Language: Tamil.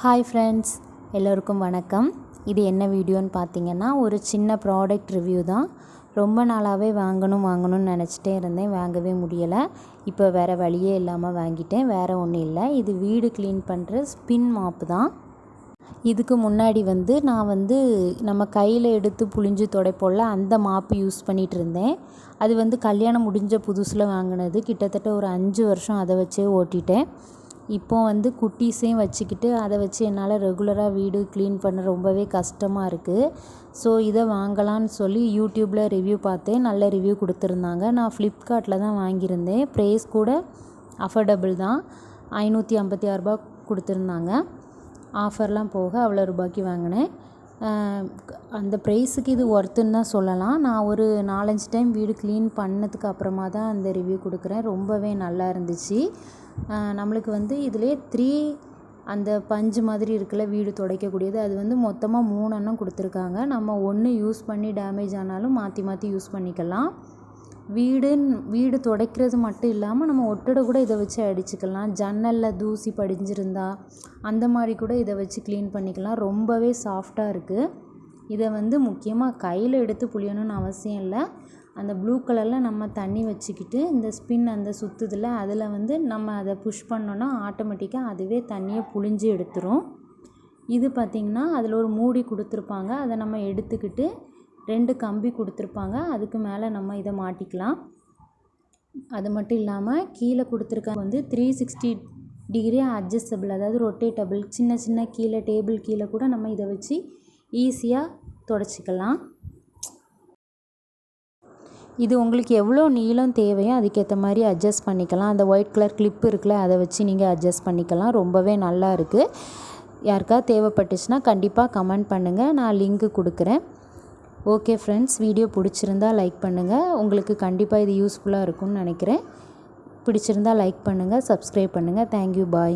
ஹாய் ஃப்ரெண்ட்ஸ் எல்லோருக்கும் வணக்கம். இது என்ன வீடியோன்னு பார்த்தீங்கன்னா ஒரு சின்ன ப்ராடக்ட் ரிவ்யூ தான். ரொம்ப நாளாகவே வாங்கணும் வாங்கணும்னு நினச்சிட்டே இருந்தேன். வாங்கவே முடியலை. இப்போ வேறு வழியே இல்லாமல் வாங்கிட்டேன். வேறு ஒன்றும் இல்லை. இது வீடு க்ளீன் பண்ணுற ஸ்பின் மாப்பு தான். இதுக்கு முன்னாடி வந்து நான் வந்து நம்ம கையில் எடுத்து புழிஞ்சு துடைப்போல அந்த மாப்பு யூஸ் பண்ணிகிட்டு இருந்தேன். அது வந்து கல்யாணம் முடிஞ்ச புதுசில் வாங்கினது. கிட்டத்தட்ட ஒரு அஞ்சு வருஷம் அதை வச்சே ஓட்டிட்டேன். இப்போ வந்து குட்டீஸையும் வச்சுக்கிட்டு அதை வச்சு என்னால் ரெகுலராக வீடு க்ளீன் பண்ண ரொம்பவே கஷ்டமாக இருக்குது. ஸோ இதை வாங்கலான்னு சொல்லி யூடியூப்பில் ரிவ்யூ பார்த்தேன். நல்ல ரிவ்யூ கொடுத்துருந்தாங்க. நான் ஃப்ளிப்கார்ட்டில் தான் வாங்கியிருந்தேன். ப்ரைஸ் கூட அஃபோர்டபுள் தான். ஐநூற்றி ஐம்பத்தி ஆறுரூபா கொடுத்துருந்தாங்க. ஆஃபர்லாம் போக அவ்வளோ ரூபாய்க்கு வாங்கினேன். அந்த ப்ரைஸுக்கு இது ஒர்த்துன்னு தான் சொல்லலாம். நான் ஒரு நாலஞ்சு டைம் வீடு க்ளீன் பண்ணதுக்கு அப்புறமா தான் அந்த ரிவ்யூ கொடுக்குறேன். ரொம்பவே நல்லா இருந்துச்சு. நம்மளுக்கு வந்து இதிலே த்ரீ அந்த பஞ்சு மாதிரி இருக்குல்ல வீடு துடைக்கக்கூடியது. அது வந்து மொத்தமாக மூணு அண்ணம் கொடுத்துருக்காங்க. நம்ம ஒன்று யூஸ் பண்ணி டேமேஜ் ஆனாலும் மாற்றி மாற்றி யூஸ் பண்ணிக்கலாம். வீடுன்னு வீடு துடைக்கிறது மட்டும் இல்லாமல் நம்ம ஒட்டடை கூட இதை வச்சு அடிச்சுக்கலாம். ஜன்னலில் தூசி படிஞ்சிருந்தா அந்த மாதிரி கூட இதை வச்சு க்ளீன் பண்ணிக்கலாம். ரொம்பவே சாஃப்டாக இருக்குது இதை வந்து முக்கியமாக கையில் எடுத்து புளியணும்னு அவசியம் இல்லை. அந்த ப்ளூ கலரில் நம்ம தண்ணி வச்சுக்கிட்டு இந்த ஸ்பின் அந்த சுற்றுதில் அதில் வந்து நம்ம அதை புஷ் பண்ணோன்னா ஆட்டோமேட்டிக்காக அதுவே தண்ணியை புழிஞ்சு எடுத்துரும். இது பார்த்திங்கன்னா அதில் ஒரு மூடி கொடுத்துருப்பாங்க. அதை நம்ம எடுத்துக்கிட்டு ரெண்டு கம்பி கொடுத்துருப்பாங்க. அதுக்கு மேலே நம்ம இதை மாட்டிக்கலாம். அது மட்டும் இல்லாமல் கீழே கொடுத்துருக்க வந்து த்ரீ சிக்ஸ்டி டிகிரி அட்ஜஸ்டபிள் அதாவது ரொட்டேட்டபிள் சின்ன சின்ன கீழே டேபிள் கீழே கூட நம்ம இதை வச்சு ஈஸியாக தொடச்சிக்கலாம். இது உங்களுக்கு எவ்வளோ நீளம் தேவையோ அதுக்கேற்ற மாதிரி அட்ஜஸ்ட் பண்ணிக்கலாம். அந்த ஒயிட் கலர் கிளிப் இருக்குல்ல அதை வச்சு நீங்கள் அட்ஜஸ்ட் பண்ணிக்கலாம். ரொம்பவே நல்லா இருக்குது யாருக்காவது தேவைப்பட்டுச்சுன்னா கண்டிப்பாக கமெண்ட் பண்ணுங்கள் நான் லிங்க்கு கொடுக்குறேன். ஓகே ஃப்ரெண்ட்ஸ் வீடியோ பிடிச்சிருந்தா லைக் பண்ணுங்கள் உங்களுக்கு கண்டிப்பாக இது யூஸ்ஃபுல்லாக இருக்கும்னு நினைக்கிறேன். பிடிச்சிருந்தா லைக் பண்ணுங்கள் சப்ஸ்கிரைப் பண்ணுங்கள் தேங்க்யூ பாய்